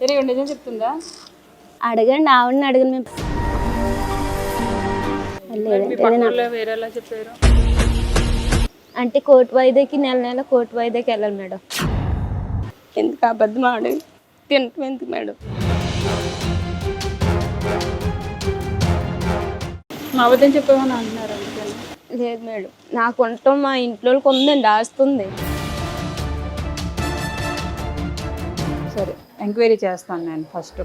నిజం చెప్తుందా? అడగండి ఆవిడని అడగండి మేము. వేరేలా చెప్పారు? అంటే కోర్టు వాయిదాకి నెల నెల కోర్టు వాయిదాకి వెళ్ళాలి మేడం. ఎందుకు అబద్ధం ఆడి? తినటం ఎందుకు మేడం? మా అబద్ధం చెప్పామని అంటున్నారు అందుకని. లేదు మేడం. నాకు ఉండటం మా ఇంట్లో వాళ్ళకి ఉందండి ఆస్తుంది సరే. ఎంక్వైరీ చేస్తాను నేను ఫస్ట్.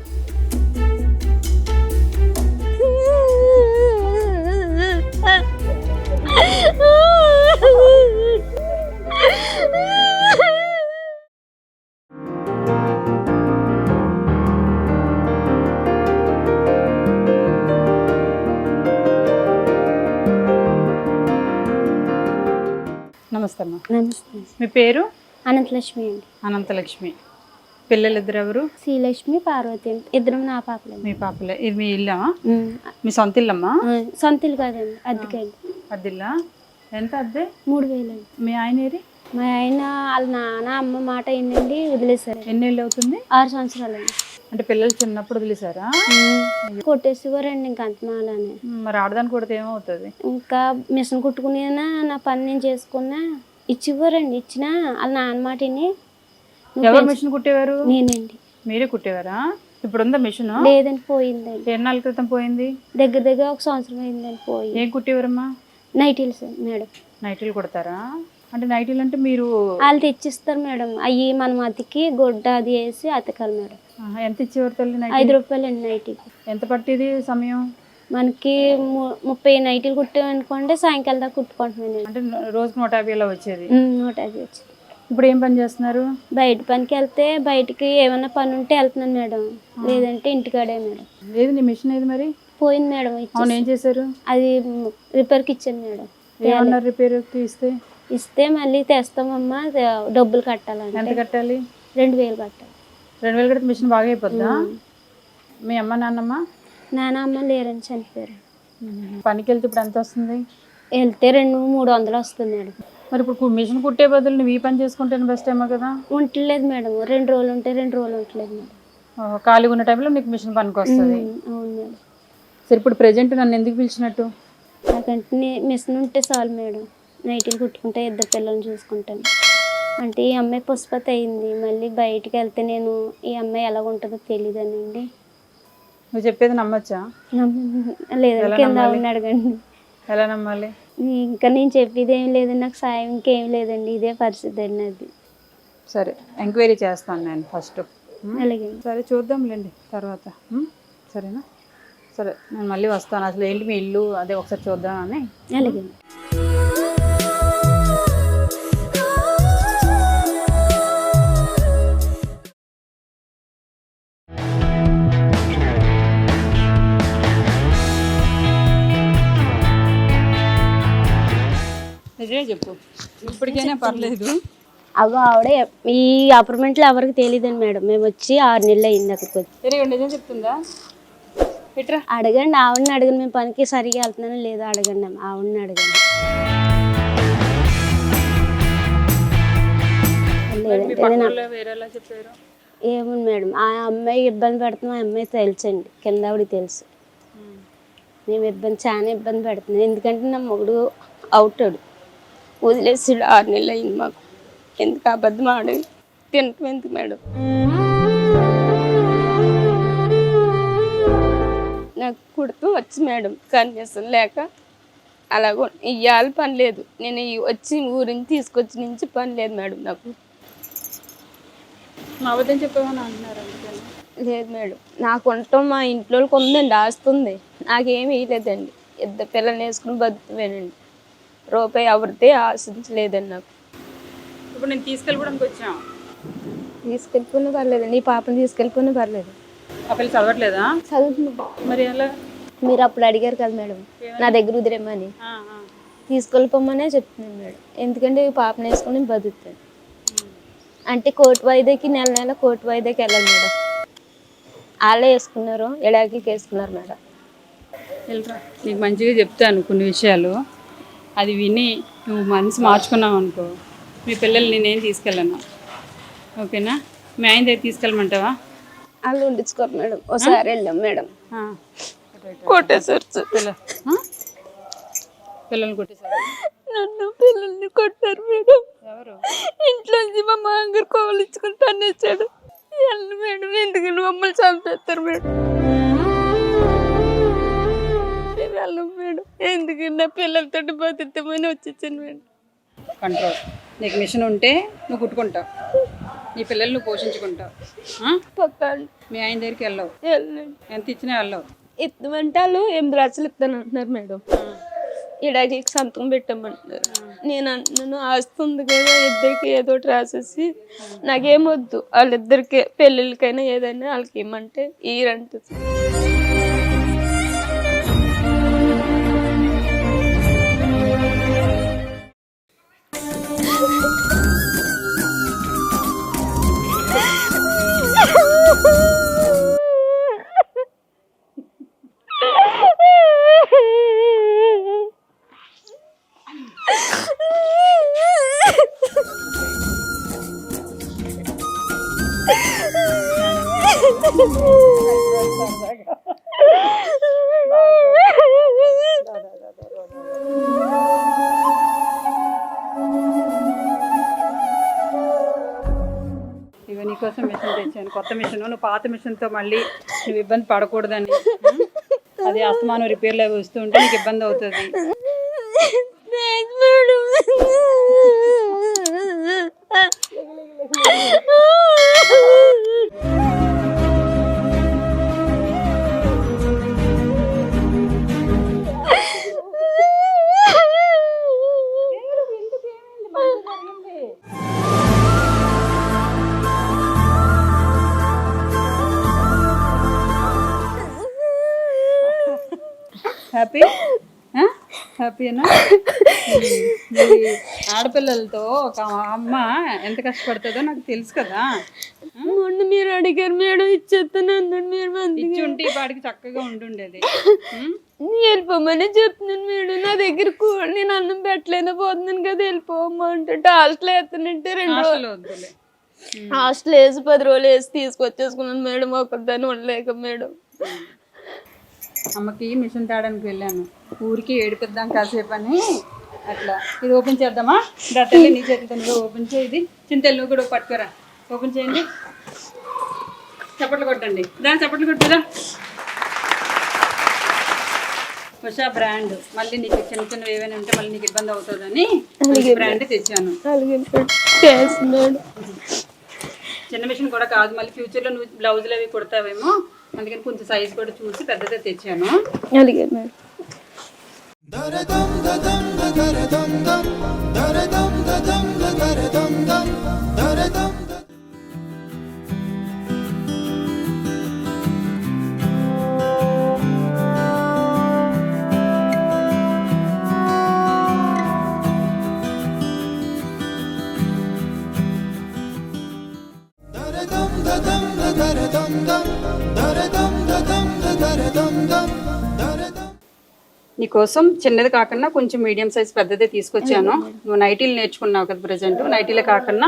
నమస్తే అమ్మా. నమస్తే. మీ పేరు? అనంతలక్ష్మి అండి. అనంతలక్ష్మి. పిల్లలు ఇద్దరు ఎవరు శ్రీలక్ష్మి పార్వతి ఇద్దరం నా పాపలండి. మీ పాపలే. ఇది మీ ఉమ్. మీ సొంత ఇల్లమ్మా? సొంత ఇల్లు కాదండి. అద్దెకండి అద్దిల్లా ఎంత అద్దె? మూడు వేలండి మీ ఆయన ఏరి? మా ఆయన వాళ్ళ నాన్న అమ్మ మాట ఏంటండి వదిలేశారు. ఎన్ని ఏళ్ళు అవుతుంది? ఆరు సంవత్సరాలండి అంటే పిల్లలు చిన్నప్పుడు వదిలేసారా కొట్టేసేవారండి ఇంక అంతమాలని మరి ఆడదాన్ని కొడితే ఏమవుతుంది? ఇంకా మిషన్ కుట్టుకునేనా నా పని నేను చేసుకున్నా ఇచ్చివ్వరండి ఇచ్చినా వాళ్ళ నాన్న మాట విని ఎవరు మిషన్ కుట్టేవారు? నేనండి. మీరే కుట్టేవారా? ఇప్పుడు ఉందా మిషన్? లేదండి పోయిందండి. ఎన్నాళ్ళ క్రితం పోయింది? దగ్గర దగ్గర ఒక సంవత్సరం అయిందండి పోయి. ఏం కుట్టేవారమ్మా? నైటీలు సార్ మేడం. నైటీలు కుడతారా? అంటే నైటీలు అంటే మీరు వాళ్ళు తెచ్చిస్తారు మేడం. అవి మనం అతికి గుడ్డ అది వేసి అతకాలి మేడం. ఎంత ఇచ్చేవారు తల్లి ఐదు రూపాయలు అండి నైటీకి. ఎంత పట్టేది సమయం? మనకి ముప్పై నైటీలు కుట్టామనుకోండి సాయంకాలం దాకా కుట్టుకుంటున్నాను అంటే రోజుకి నూట యాభై వచ్చేది. నూట యాభై వచ్చి ఇప్పుడు ఏం పని చేస్తున్నారు? బయట పనికి వెళ్తే బయటికి ఏమైనా పని ఉంటే వెళ్తున్నాను మేడం. లేదంటే ఇంటికాడే మేడం. ఏది నీ మిషన్ ఏది మరి? పోయింది మేడం. అవును ఏం చేశారు? అది రిపేర్కి ఇచ్చాను మేడం. ఏమన్నారు రిపేర్ ఇస్తే ఇస్తే మళ్ళీ తెస్తామమ్మా డబ్బులు ఎంత కట్టాలంటే కట్టాలి? రెండు వేలు కట్టాలి. రెండు వేలు కడితే మిషన్ బాగా అయిపోద్దా? మీ అమ్మ నాన్నమ్మ? నాన్న అమ్మ లేరని చనిపోయారు. పనికి వెళ్తే ఇప్పుడు ఎంత వస్తుంది? వెళ్తే రెండు మూడు వందలు వస్తుంది మేడం. మరి ఇప్పుడు మిషన్ కుట్టే బదులు నువ్వు ఈ పని చేసుకుంటేనే బెస్ట్ ఏమో కదా? ఉండలేదు మేడం. రెండు రోజులు ఉంటే రెండు రోజులు ఉండలేదు మేడం. ఓహో, ఖాళీగా ఉన్న టైంలో నీకు మిషన్ పనికి వస్తుంది ఉమ్, అవును మేడం. సరే ఇప్పుడు ప్రెజెంట్ నన్ను ఎందుకు పిలిచినట్టు? నాకంటే నే- మిషన్ ఉంటే చాలు మేడం. నైటీలు కుట్టుకుంటే ఇద్దరు పిల్లల్ని చూసుకుంటాను. అంటే ఈ అమ్మాయి పుష్పతి అయింది. మళ్ళీ బయటికి వెళ్తే నేను ఈ అమ్మాయి ఎలా ఉంటుందో తెలియదనండి నువ్వు చెప్పేది నమ్మొచ్చా? లేదండి కింద ఆవిడని అడగండి ఎలా నమ్మాలి? ఇంకా నేను చెప్పేది ఏం లేదండి నాకు సాయం ఇంకేం లేదండి ఇదే పరిస్థితి అండి అది సరే ఎంక్వైరీ చేస్తాను నేను ఫస్ట్. అలాగే. సరే చూద్దాంలేండి తర్వాత. ఉమ్, సరేనా? సరే నేను మళ్ళీ వస్తాను. అసలు ఏంటి మీ ఇల్లు? అదే ఒకసారి చూద్దామని. అలాగే. చెప్పు. ఇప్పటికైనా పర్లేదు. అగో ఆవిడ ఈ అపార్ట్మెంట్లో ఎవరికి తెలియదండి మేడం. మేము వచ్చి ఆరు నెలలు అయింది అక్కడికి వచ్చి. తిరిగి నిజం చెప్తుందా? ఇట్రా అడగండి ఆవిడని అడగండి. మేము పనికి సరిగా వెళ్తున్నానో లేదో అడగండి. ఆవిడని అడగండి. ఏముంది మేడం. ఆ అమ్మాయి ఇబ్బంది పెడుతున్నా ఆ అమ్మాయి తెలుసండి. కింద ఆవిడకి తెలుసు. మేము ఇబ్బంది చాలా ఇబ్బంది పెడుతున్నాం. ఎందుకంటే నా మొగుడు అవుతాడు వదిలేసాడు. ఆరు నెలలు అయింది మాకు. ఎందుకు అబద్ధం ఆడి తినటం ఎందుకు మేడం? నాకు కుడుతూ వచ్చి మేడం. కనీసం లేక అలాగో ఇవాళ పని లేదు. నేను వచ్చి ఊరిని తీసుకొచ్చి నుంచి పని లేదు మేడం నాకు. మా అబద్ధం చెప్పామని అంటున్నారు లేదు మేడం. నాకు ఉండటం మా ఇంట్లో ఉందండి ఆస్తుంది. నాకేమీ లేదండి ఇద్దరు పిల్లల్ని వేసుకుని బతుకుతానండి రూపాయి ఎవరితే ఆశించలేదండి నాకు. ఇప్పుడు నేను తీసుకెళ్ళడానికి వచ్చాం? తీసుకెళ్ళిపోయినా పర్లేదండి ఈ పాపని తీసుకెళ్ళిపోయినా పర్లేదు. ఆ పిల్ల చదవట్లేదా? చదువుతున్నా మరి ఎలా? మీరు అప్పుడు అడిగారు కదా మేడం నా దగ్గర ఉదిరేమని ఆ, ఆ. తీసుకెళ్ళిపోమనే చెప్తున్నాను మేడం. ఎందుకంటే ఈ పాపని వేసుకొని నేను బతుకుతాను. అంటే కోటి వాయిదాకి నెల నెల కోటి వాయిదాకి వెళ్ళాలి మేడం. వాళ్ళే వేసుకున్నారు ఎడాకి వేసుకున్నారు మేడం. వెళ్ళరా. నీకు మంచిగా చెప్తాను కొన్ని విషయాలు. అది విని నువ్వు మనసు మార్చుకున్నావు అనుకో. మీ పిల్లల్ని నేనేం తీసుకెళ్ళను. ఓకేనా? మీ ఆయన దగ్గర తీసుకెళ్ళమంటావా? వాళ్ళు ఉండించుకోరు మేడం. ఒకసారి వెళ్ళాం మేడం. కొట్టేసారు ఆ? పిల్లల్ని కొట్టేశారు. నన్ను పిల్లల్ని కొట్టారు మేడం. ఎవరు? ఇంట్లోంచి మా మాంగారు కోవలించుకుని తన్నేసాడు మేడం కంట్రోల్ నీకు మిషన్ ఉంటే నువ్వు కుట్టుకుంటావు. నీ పిల్లల్ని నువ్వు పోషించుకుంటావు. మీ ఆయన దగ్గరికి వెళ్ళవు. ఎంత ఇచ్చినా వెళ్ళవు. ఇస్తామంటే వాళ్ళు ఎనిమిది లక్షలు ఇస్తాను అంటున్నారు మేడం ఇడాకి సంతకం పెట్టామంటున్నారు. నేను అంటున్నాను ఆస్తి ఉంది కదా ఇద్దరికి ఏదో ఒకటి రాసేసి నాకేమొద్దు వాళ్ళిద్దరికి పెళ్ళిళ్ళకైనా ఏదైనా వాళ్ళకి ఇమ్మంటే ఈరంటే ఇవి నీకోసం మిషన్ తెచ్చాను. కొత్త మిషన్. నువ్వు పాత మిషన్తో మళ్ళీ నువ్వు ఇబ్బంది పడకూడదని? అది అస్తమానం రిపేర్లు అవి వస్తూ ఉంటే నీకు ఇబ్బంది అవుతుంది. హ్యాపీ హ్యాపీనా ఆడపిల్లలతో ఒక అమ్మ ఎంత కష్టపడుతుందో నాకు తెలుసు కదా. మొన్న మీరు అడిగారు మేడం ఇచ్చేస్తాను మీరు మంది ఇచ్చి ఉంటే పాటికి చక్కగా ఉండుండేది. ఉం? వెళ్ళిపోమని చెప్తున్నాను మేడం. నా దగ్గర కూ- నేను అన్నం పెట్టలేనా పోతున్నాను కదా వెళ్ళిపోమ్మా అంటే హాస్టల్ వేస్తానంటే రెండు రోజులు వద్దులే. హాస్టల్ వేసి పది రోజులు వేసి తీసుకొచ్చేసుకున్నాను మేడం. ఒకదాన్ని ఉండలేక మేడం. అమ్మకి మిషన్ తేడానికి వెళ్ళాను. ఊరికి ఏడిపిద్దాం కాసేపు అని అట్లా. ఇది ఓపెన్ చేద్దామా? దత్తల్లి నీ చేతితో నువ్వు ఓపెన్ చేయి చింతలు నువ్వు కూడా పట్టుకోరా ఓపెన్ చేయండి. చప్పట్లు కొట్టండి. దాని చప్పట్లు కొట్టుదా ఉషా బ్రాండ్. మళ్ళీ నీకు చిన్న చిన్నవి ఏమైనా ఉంటే మళ్ళీ నీకు ఇబ్బంది అవుతుందని బ్రాండ్ తెచ్చాను. చిన్న మిషన్ కూడా కాదు మళ్ళీ ఫ్యూచర్లో నువ్వు బ్లౌజులు అవి కుడతావేమో. అందుకని కొంచెం సైజ్ కూడా చూసి పెద్దదే తెచ్చాను. అలాగే మేడం నీకోసం చిన్నది కాకుండా కొంచెం మీడియం సైజ్ పెద్దదే తీసుకొచ్చాను. నువ్వు నైటీలు నేర్చుకున్నావు కదా ప్రజెంట్. నైటీలే కాకుండా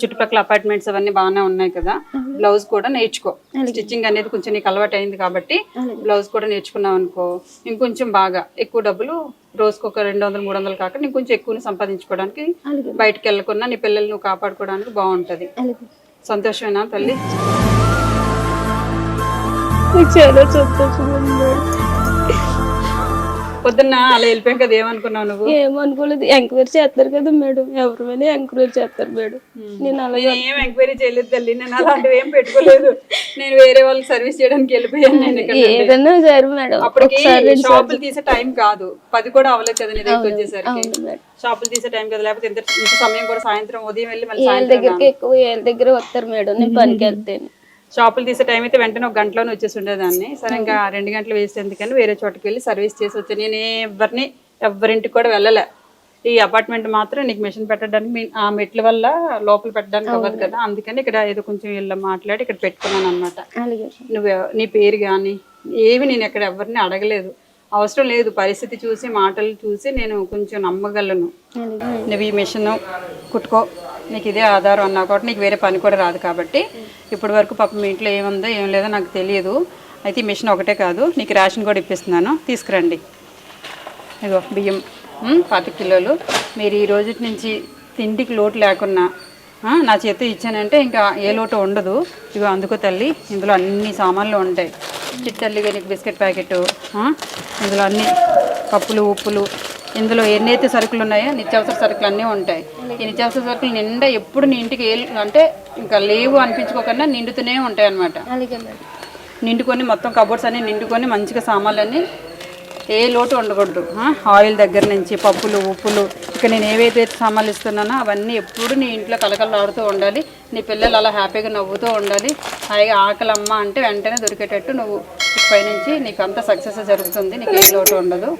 చుట్టుపక్కల అపార్ట్మెంట్స్ అవన్నీ బాగానే ఉన్నాయి కదా. బ్లౌజ్ కూడా నేర్చుకో. స్టిచ్చింగ్ అనేది కొంచెం నీకు అలవాటు అయింది కాబట్టి బ్లౌజ్ కూడా నేర్చుకున్నావు అనుకో ఇంకొంచెం బాగా ఎక్కువ డబ్బులు రోజుకు ఒక రెండు వందలు మూడు వందలు కాకుండా ఇంకొంచెం ఎక్కువ సంపాదించుకోవడానికి బయటకు వెళ్ళకుండా నీ పిల్లల్ని నువ్వు కాపాడుకోవడానికి బాగుంటది. సంతోషమేనా తల్లి? నాకు చాలా మేడం పొద్దున్న అలా వెళ్ళిపోయాం కదా ఏమనుకున్నావు నువ్వు? ఏమనుకోలేదు. ఎంక్వైరీ చేస్తారు కదా మేడం. ఎవరిమైనా ఎంక్వైరీ చేస్తారు మేడం. నేను అలా నేను ఏం ఎంక్వైరీ చేయలేదు తల్లి. నేను అలాంటివి ఏం పెట్టుకోలేదు. నేను వేరే వాళ్ళకి సర్వీస్ చేయడానికి వెళ్ళిపోయాను నేను. ఏదైనా సరే మేడం. అప్పటికి షాపులు తీసే టైం కాదు. పది కూడా అవ్వలేదు కదా నీ దగ్గరికి వచ్చేసరికి. షాపులు తీసే టైం కదా లేకపోతే ఇంత సమయం కూడా సాయంత్రం ఉదయం వెళ్ళి మళ్ళీ దగ్గరికి ఎక్కువ వీళ్ళ దగ్గర వస్తారు మేడం. నేను పనికి వెళ్తేనే. షాపులు తీసే టైం అయితే వెంటనే ఒక గంటలోనే వచ్చేసి ఉండేదాన్ని. సరే ఇంకా రెండు గంటలు వేస్ట్ ఎందుకని వేరే చోటుకి వెళ్ళి సర్వీస్ చేసి వచ్చాను నేను ఎవరిని ఎవరింటికి కూడా వెళ్ళలే. ఈ అపార్ట్మెంట్ మాత్రం నీకు మెషిన్ పెట్టడానికి ఆ మెట్ల వల్ల లోపల పెట్టడానికి అవ్వదు కదా. అందుకని ఇక్కడ ఏదో కొంచెం వీళ్ళ మాట్లాడి ఇక్కడ పెట్టుకున్నాను అనమాట నువ్వు నీ పేరు కానీ ఏవి నేను ఎక్కడ ఎవరిని అడగలేదు. అవసరం లేదు పరిస్థితి చూసి మాటలు చూసి నేను కొంచెం నమ్మగలను. నువ్వు ఈ మిషన్ కుట్టుకో. నీకు ఇదే ఆధారం అన్నా కాబట్టి నీకు వేరే పని కూడా రాదు కాబట్టి ఇప్పటి వరకు పాప మీ ఇంట్లో ఏముందో ఏం లేదో నాకు తెలియదు. అయితే ఈ మిషన్ ఒకటే కాదు నీకు రేషన్ కూడా ఇప్పిస్తున్నాను. తీసుకురండి. ఇదిగో బియ్యం పాతి పాతిక కిలోలు. మీరు ఈ రోజు నుంచి తిండికి లోటు లేకున్నా నా చేతి ఇచ్చానంటే ఇంకా ఏ లోటు ఉండదు. ఇదిగో అందుకో తల్లి ఇందులో అన్ని సామాన్లు ఉంటాయి. చిట్టల్లిగా నీకు బిస్కెట్ ప్యాకెట్ ఇందులో అన్ని పప్పులు ఉప్పులు ఇందులో ఎన్నైతే సరుకులు ఉన్నాయో నిత్యావసర సరుకులు అన్నీ ఉంటాయి. ఈ నిత్యావసర సరుకులు నిండా ఎప్పుడు నీ ఇంటికి అంటే ఇంకా లేవు అనిపించుకోకుండా నిండుతూనే ఉంటాయి మేడం నిండుకొని మొత్తం కబోర్డ్స్ అన్ని నిండుకొని మంచిగా సామాన్లన్నీ ఏ లోటు ఉండకూడదు? ఆయిల్ దగ్గర నుంచి పప్పులు ఉప్పులు ఇక నేను ఏవైతే సామాన్లు ఇస్తున్నానో అవన్నీ ఎప్పుడు నీ ఇంట్లో కలకలాడుతూ ఉండాలి. నీ పిల్లలు అలా హ్యాపీగా నవ్వుతూ ఉండాలి. హాయిగా ఆకలి అమ్మ అంటే వెంటనే దొరికేటట్టు నువ్వు ఇకపై నుంచి నీకు అంత సక్సెస్ జరుగుతుంది. నీకు ఏ లోటు ఉండదు.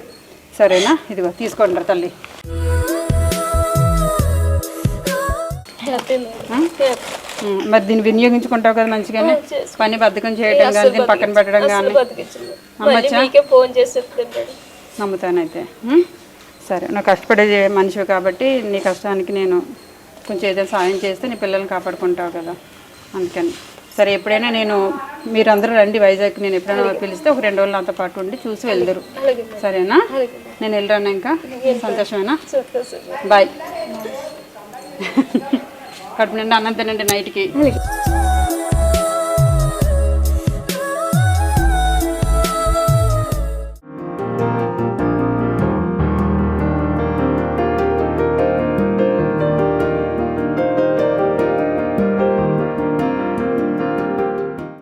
సరేనా? ఇదిగో తీసుకోండి తల్లి. మరి దీన్ని వినియోగించుకుంటావు కదా మంచిగానే? పని బద్ధకం చేయడం కానీ దీన్ని పక్కన పెట్టడం కానీ నమ్ముతానైతే? సరే నువ్వు కష్టపడే మనిషివి కాబట్టి నీ కష్టానికి నేను కొంచెం ఏదైనా సాయం చేస్తే నీ పిల్లల్ని కాపాడుకుంటావు కదా. అందుకని. సరే ఎప్పుడైనా నేను మీరందరూ రండి వైజాగ్ నేను ఎప్పుడైనా పిలిస్తే ఒక రెండు రోజులు నాతో పాటు ఉండి చూసి వెళ్దురు. సరేనా? నేను వెళ్ళరాను ఇంకా. సంతోషమేనా? సంతోషం బాయ్. కడుపు నిండా అన్నం తినండి నైట్కి.